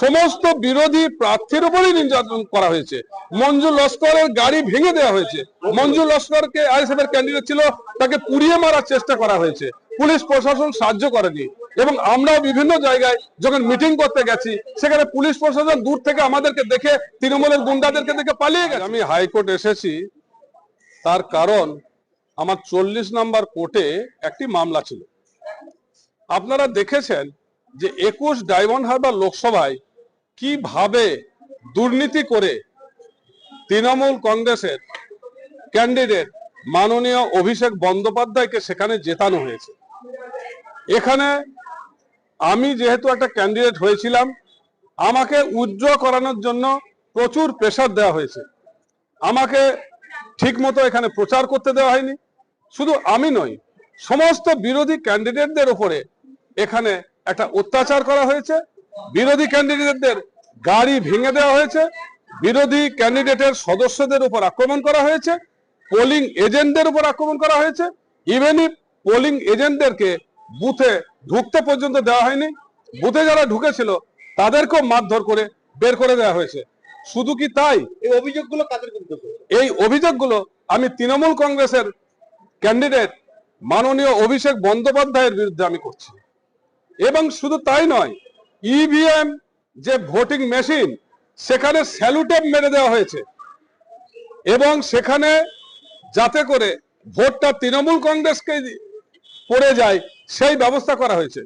সমস্ত বিরোধী প্রার্থীর উপরই নির্যাতন করা হয়েছে। মঞ্জু লস্করের গাড়ি ভেঙে দেওয়া হয়েছে। মঞ্জু লস্করকে আইএসএফ এর ক্যান্ডিডেট ছিল, তাকে পুড়িয়ে মারার চেষ্টা করা হয়েছে। পুলিশ প্রশাসন সাহায্য করেনি। এবং আমরা বিভিন্ন জায়গায় যখন মিটিং করতে গেছি, সেখানে পুলিশ প্রশাসন দূর থেকে আমাদেরকে দেখে, তৃণমূলের গুন্ডাদেরকে দেখে পালিয়ে গেছে। আমি হাইকোর্ট এসেছি। তার কারণ, আমার চল্লিশ নাম্বার কোর্টে একটি মামলা ছিল। আপনারা দেখেছেন যে একুশ ডায়মন্ড হারবার লোকসভায় কীভাবে দুর্নীতি করে তৃণমূল কংগ্রেসের ক্যান্ডিডেট মাননীয় অভিষেক বন্দ্যোপাধ্যায়কে সেখানে জেতানো হয়েছে। এখানে আমি যেহেতু একটা ক্যান্ডিডেট হয়েছিলাম, আমাকে উজ্জ্ব করানোর জন্য প্রচুর প্রেশার দেওয়া হয়েছে। আমাকে ঠিক মতো এখানে প্রচার করতে দেওয়া হয়নি। শুধু আমি নই, সমস্ত বিরোধী ক্যান্ডিডেটদের উপরে এখানে একটা অত্যাচার করা হয়েছে। বিরোধী ক্যান্ডিডেটদের গাড়ি ভেঙে দেওয়া হয়েছে। বিরোধী ক্যান্ডিডেটের সদস্যদের উপর আক্রমণ করা হয়েছে। পোলিং এজেন্টদের উপর আক্রমণ করা হয়েছে। ইভেন পোলিং এজেন্টদেরকে বুথে ঢুকতে পর্যন্ত দেওয়া হয়নি বুথে যারা ঢুকেছিল তাদেরকেও মারধর করে বের করে দেওয়া হয়েছে। শুধু কি তাই? এই অভিযোগগুলো কাদের বিরুদ্ধে এই অভিযোগগুলো আমি তৃণমূল কংগ্রেসের ক্যান্ডিডেট মাননীয় অভিষেক বন্দ্যোপাধ্যায়ের বিরুদ্ধে আমি করছি। এবং শুধু তাই নয় ইভিএম যে ভোটিং মেশিন সেখানে স্যালুটেপ মেরে দেওয়া হয়েছে। এবং সেখানে যাতে করে ভোটটা তৃণমূল কংগ্রেসকে পড়ে যায়, সেই ব্যবস্থা করা হয়েছে।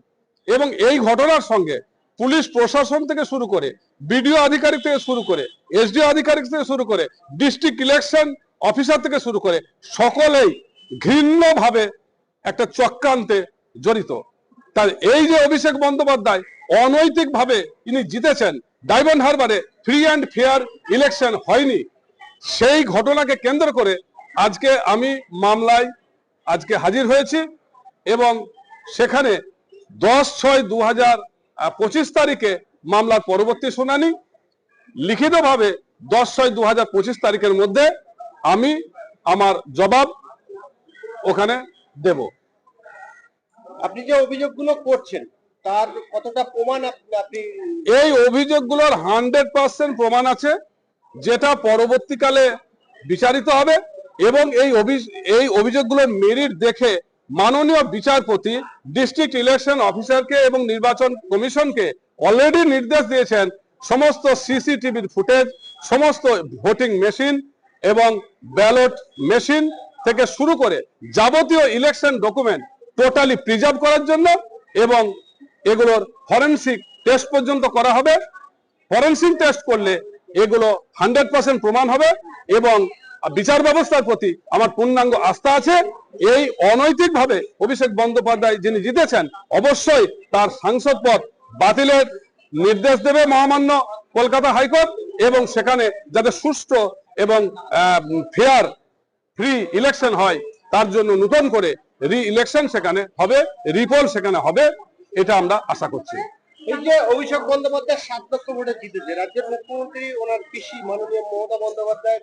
এবং এই ঘটনার সঙ্গে পুলিশ প্রশাসন থেকে শুরু করে, বিডিও আধিকারিক থেকে শুরু করে, এসডিও আধিকারিক থেকে শুরু করে, ডিস্ট্রিক্ট ইলেকশন অফিসার থেকে শুরু করে, সকলেই ঘৃণ্যভাবে একটা চক্রান্তে জড়িত। তার এই যে অভিষেক বন্দ্যোপাধ্যায় অনৈতিক ভাবে ইনি জিতেছেন, ডায়মন্ড হারবারে ফ্রি অ্যান্ড ফেয়ার ইলেকশন হয়নি। সেই ঘটনাকে কেন্দ্র করে আজকে আমি মামলায় আজকে হাজির হয়েছি এবং সেখানে দশ ছয় দু হাজার পঁচিশ তারিখে মামলার পরবর্তী শুনানি। লিখিতভাবে দশ ছয় দু হাজার পঁচিশ তারিখের মধ্যে আমি আমার জবাব ওখানে দেব। আপনি যে অভিযোগগুলো করছেন, তার কতটা প্রমাণ আপনি এই অভিযোগগুলোর হান্ড্রেড পার্সেন্ট প্রমাণ আছে, যেটা পরবর্তীকালে বিচারিত হবে এবং এই এই অভিযোগগুলোর মেরিট দেখে মাননীয় বিচারপতি, ডিস্ট্রিক্ট ইলেকশন অফিসারকে এবং নির্বাচন কমিশনকে অলরেডি নির্দেশ দিয়েছেন, সমস্ত সিসিটিভির ফুটেজ, সমস্ত ভোটিং মেশিন এবং ব্যালট মেশিন থেকে শুরু করে যাবতীয় ইলেকশন ডকুমেন্ট টোটালি প্রিজার্ভ করার জন্য এবং এগুলোর ফরেন্সিক টেস্ট পর্যন্ত করা হবে। ফরেন্সিক টেস্ট করলে এগুলো হান্ড্রেড পার্সেন্ট প্রমাণ হবে এবং বিচার ব্যবস্থার প্রতি আমার পূর্ণাঙ্গ আস্থা আছে। এই অনৈতিকভাবে অভিষেক বন্দ্যোপাধ্যায় যিনি জিতেছেন, অবশ্যই তার সাংসদ পদ বাতিলের নির্দেশ দেবে মহামান্য কলকাতা হাইকোর্ট এবং সেখানে যাতে সুষ্ঠু এবং ফেয়ার ফ্রি ইলেকশন হয়, তার জন্য নূতন করে রি ইলেকশন সেখানে হবে রিপোল সেখানে হবে এটা আমরা আশা করছি। এই যে অভিষেক বন্দ্যোপাধ্যায় সাত লক্ষ ভোটে জিতেছে রাজ্যের মুখ্যমন্ত্রী ওনার পিসি মাননীয় মমতা বন্দ্যোপাধ্যায়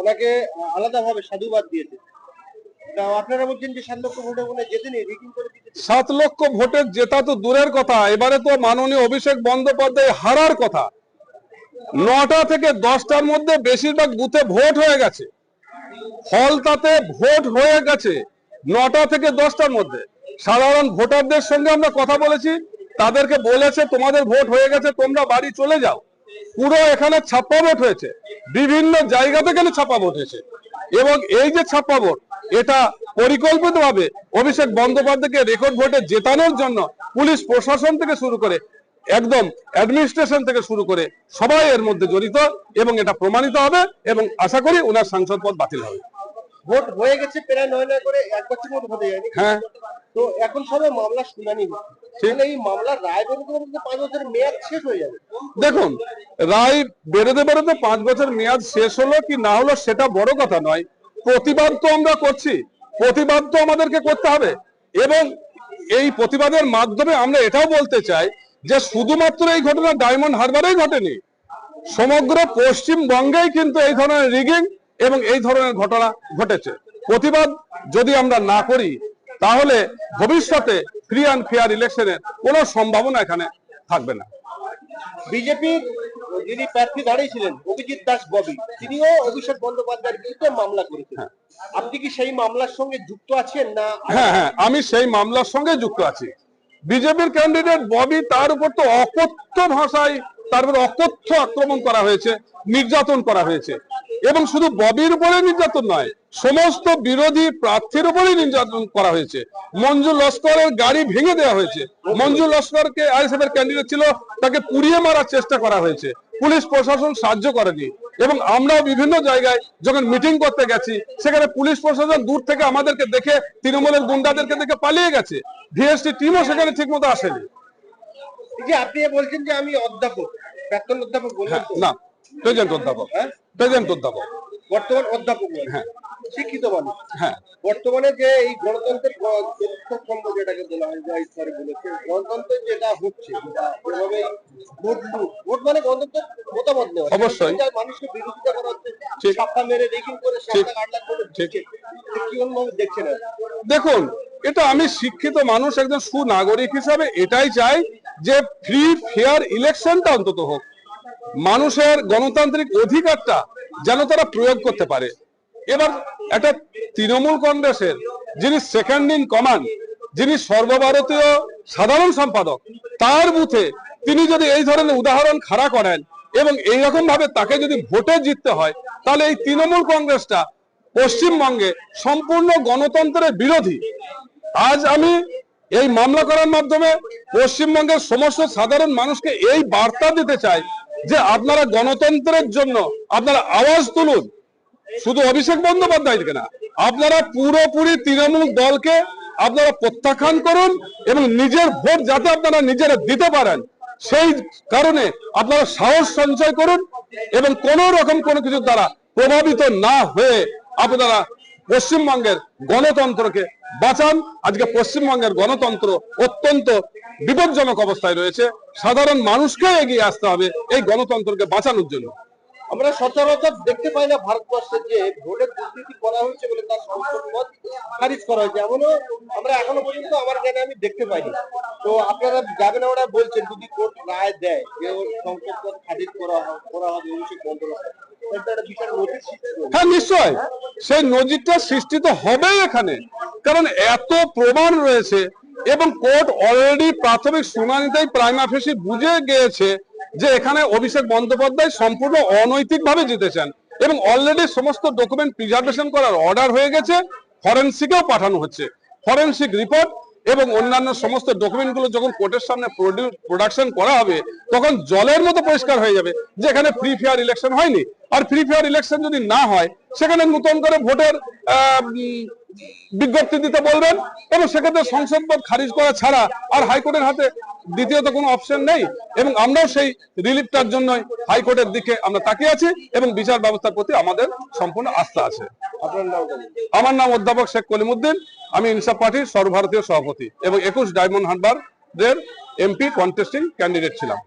ওনাকে আলাদাভাবে সাধুবাদ দিয়েছে। আপনারা বলছেন যে সাত লক্ষ ভোটে উনি জেতেনি রিকিং করে সাত লক্ষ ভোটের জেতা তো দূরের কথা এবারে তো মাননীয় অভিষেক বন্দ্যোপাধ্যায় হারার কথা। নটা থেকে দশটার মধ্যে বেশিরভাগ বুথে ভোট হয়ে গেছে। ফলতাতে ভোট হয়ে গেছে। নটা থেকে দশটার মধ্যে। সাধারণ ভোটারদের সঙ্গে আমরা কথা বলেছি। তাদেরকে বলেছে, তোমাদের ভোট হয়ে গেছে, তোমরা বাড়ি চলে যাও। পুরো এখানে ছাপ্পা ভোট হয়েছে। বিভিন্ন জায়গাতে থেকে ছাপ্পা ভোট হয়েছে। এবং এই যে ছাপ্পা ভোট, এটা পরিকল্পিতভাবে অভিষেক বন্দ্যোপাধ্যায়কে রেকর্ড ভোটে জেতানোর জন্য পুলিশ প্রশাসন থেকে শুরু করে, একদম অ্যাডমিনিস্ট্রেশন থেকে শুরু করে সবাই এর মধ্যে জড়িত এবং এটা প্রমাণিত হবে এবং আশা করি ওনার সাংসদ পদ বাতিল হবে। ভোট হয়ে গেছে প্রায় নয় নয় করে এক বছর মতো হতে যায়নি। হ্যাঁ। তো এখন সবে মামলা শুনানি তাহলে এই মামলার রায় বেরোতে বেরোতে পাঁচ বছরের মেয়াদ শেষ হয়ে যাবে। দেখুন রায় বেরোতে বেরোতে পাঁচ বছর মেয়াদ শেষ হলো কি না হলো সেটা বড় কথা নয়। প্রতিবাদ তো আমরা করছি। প্রতিবাদ তো আমাদেরকে করতে হবে। এবং এই প্রতিবাদের মাধ্যমে আমরা এটাও বলতে চাই যে শুধুমাত্র এই ঘটনা ডায়মন্ড হারবারেই ঘটেনি সমগ্র পশ্চিমবঙ্গেই কিন্তু এই ধরনের রিগিং এবং এই ধরনের ঘটনা ঘটেছে। প্রতিবাদ যদি আমরা না করি তাহলে ভবিষ্যতে ফ্রি অ্যান্ড ফেয়ার ইলেকশনের কোনো সম্ভাবনা এখানে থাকবে না। বিজেপির যিনি প্রার্থী দাঁড়িয়েছিলেন অভিজিৎ দাস ববি তিনিও অভিষেক বন্দ্যোপাধ্যায়ের বিরুদ্ধে মামলা করেছেন। আপনি কি সেই মামলার সঙ্গে যুক্ত আছেন না? হ্যাঁ হ্যাঁ আমি সেই মামলার সঙ্গে যুক্ত আছি। বিজেপির ক্যান্ডিডেট ববি তার উপর তো অকথ্য ভাষায় তার উপর অকথ্য আক্রমণ করা হয়েছে, নির্যাতন করা হয়েছে। এবং শুধু ববির উপরে নির্যাতন নয়, সমস্ত বিরোধী প্রার্থীর উপরেই নির্যাতন করা হয়েছে। মঞ্জু লস্করের গাড়ি ভেঙে দেওয়া হয়েছে। মঞ্জু লস্করকে আইএসএফ এর ক্যান্ডিডেট ছিল, তাকে পুড়িয়ে মারার চেষ্টা করা হয়েছে। পুলিশ প্রশাসন সাহায্য করেনি। এবং আমরাও বিভিন্ন জায়গায় যখন মিটিং করতে গেছি, সেখানে পুলিশ প্রশাসন দূর থেকে আমাদেরকে দেখে, তৃণমূলের গুন্ডাদেরকে দেখে পালিয়ে গেছে। ভিএসটি টিমও সেখানে ঠিকমতো আসেনি। এই যে আপনি বলছেন যে আমি অধ্যাপক প্রাক্তন অধ্যাপক বললেন হ্যাঁ, তো? না প্রেজেন্ট অধ্যাপক হ্যাঁ? প্রেজেন্ট অধ্যাপক বর্তমান অধ্যাপক। হ্যাঁ। শিক্ষিত মানুষ হ্যাঁ বর্তমানে যে এই গণতন্ত্রের গ- যেটাকে বলা হয় যা ঈশ্বরে বলেছে গণতন্ত্রের যেটা হচ্ছে বা যেভাবে এই ভোট লুট, ভোট মানে গণতন্ত্রের মতামত নেওয়া অবশ্যই। মানুষকে বিরোধিতা করা হচ্ছে ঠিক। ছাপ্পা মেরে রেগিং করে সাত লাখ আট লাখ করে ঠিক। দিচ্ছে কি ভাবে দেখছেন আপনি? দেখুন এটা আমি শিক্ষিত মানুষ একজন সুনাগরিক হিসাবে এটাই চাই যে ফ্রি ফেয়ার ইলেকশনটা অন্তত হোক, মানুষের গণতান্ত্রিক অধিকারটা যেন তারা প্রয়োগ করতে পারে। এবার একটা তৃণমূল কংগ্রেসের যিনি সেকেন্ড ইন কমান্ড যিনি সর্বভারতীয় সাধারণ সম্পাদক, তার বুথে তিনি যদি এই ধরনের উদাহরণ খাড়া করেন এবং এইরকম ভাবে তাকে যদি ভোটে জিততে হয়, তাহলে এই তৃণমূল কংগ্রেসটা পশ্চিমবঙ্গে সম্পূর্ণ গণতন্ত্রের বিরোধী। আজ আমি এই মামলা করার মাধ্যমে পশ্চিমবঙ্গের সমস্ত সাধারণ মানুষকে এই বার্তা দিতে চাই যে আপনারা গণতন্ত্রের জন্য আপনারা আওয়াজ তুলুন। শুধু অভিষেক বন্দ্যোপাধ্যায়কে না, আপনারা পুরোপুরি তৃণমূল দলকে আপনারা প্রত্যাখ্যান করুন এবং নিজের ভোট যাতে আপনারা নিজেরা দিতে পারেন, সেই কারণে আপনারা সাহস সঞ্চয় করুন এবং কোন রকম কোনো কিছুর দ্বারা প্রভাবিত না হয়ে আপনারা পশ্চিমবঙ্গের গণতন্ত্রকে বাঁচান। আজকে পশ্চিমবঙ্গের গণতন্ত্র অত্যন্ত বিপজ্জনক অবস্থায় রয়েছে। সাধারণ মানুষকে এগিয়ে আসতে হবে এই গণতন্ত্রকে বাঁচানোর জন্য। আমরা সচরাচর দেখতে পাই না ভারতবর্ষে যে ভোটের দুর্নীতি করা হয়েছে বলে তার সংসদ পদ খারিজ করা হয়েছে। এমনও আমরা এখনও পর্যন্ত আমার জ্ঞানে আমি দেখতে পাইনি। তো আপনারা যাবেন ওরা বলছেন যদি কোর্ট রায় দেয় যে সংসদ পদ খারিজ করা করা হবে অভিষেক। হ্যাঁ নিশ্চয়। সেই নজিরটা সৃষ্টি তো হবেই এখানে। কারণ এত প্রমাণ রয়েছে এবং কোর্ট অলরেডি প্রাথমিক শুনানিতেই প্রাইমা ফেসি বুঝে গিয়েছে যে এখানে অভিষেক বন্দ্যোপাধ্যায় সম্পূর্ণ অনৈতিক ভাবে জিতেছেন এবং অলরেডি সমস্ত ডকুমেন্ট প্রিজার্ভেশন করার অর্ডার হয়ে গেছে ফরেন্সিকেও পাঠানো হচ্ছে। ফরেন্সিক রিপোর্ট এবং অন্যান্য সমস্ত ডকুমেন্টগুলো যখন কোর্টের সামনে প্রোডাকশন করা হবে, তখন জলের মতো পরিষ্কার হয়ে যাবে যে এখানে ফ্রি ফেয়ার ইলেকশন হয়নি আর ফ্রি ফেয়ার ইলেকশন যদি না হয়, সেখানে নতুন করে ভোটের বিজ্ঞপ্তি দিতে বলবেন এবং সেক্ষেত্রে সংসদ পদ খারিজ করা ছাড়া আর হাইকোর্টের হাতে দ্বিতীয়ত কোনো অপশন নেই এবং আমরাও সেই রিলিফটার জন্যই হাইকোর্টের দিকে আমরা তাকিয়ে আছি এবং বিচার ব্যবস্থার প্রতি আমাদের সম্পূর্ণ আস্থা আছে। আমার নাম অধ্যাপক শেখ কলিমুদ্দিন, আমি ইনসাফ পার্টির সর্বভারতীয় সভাপতি এবং একুশ ডায়মন্ড হারবার দের এমপি কন্টেস্টিং ক্যান্ডিডেট ছিলাম।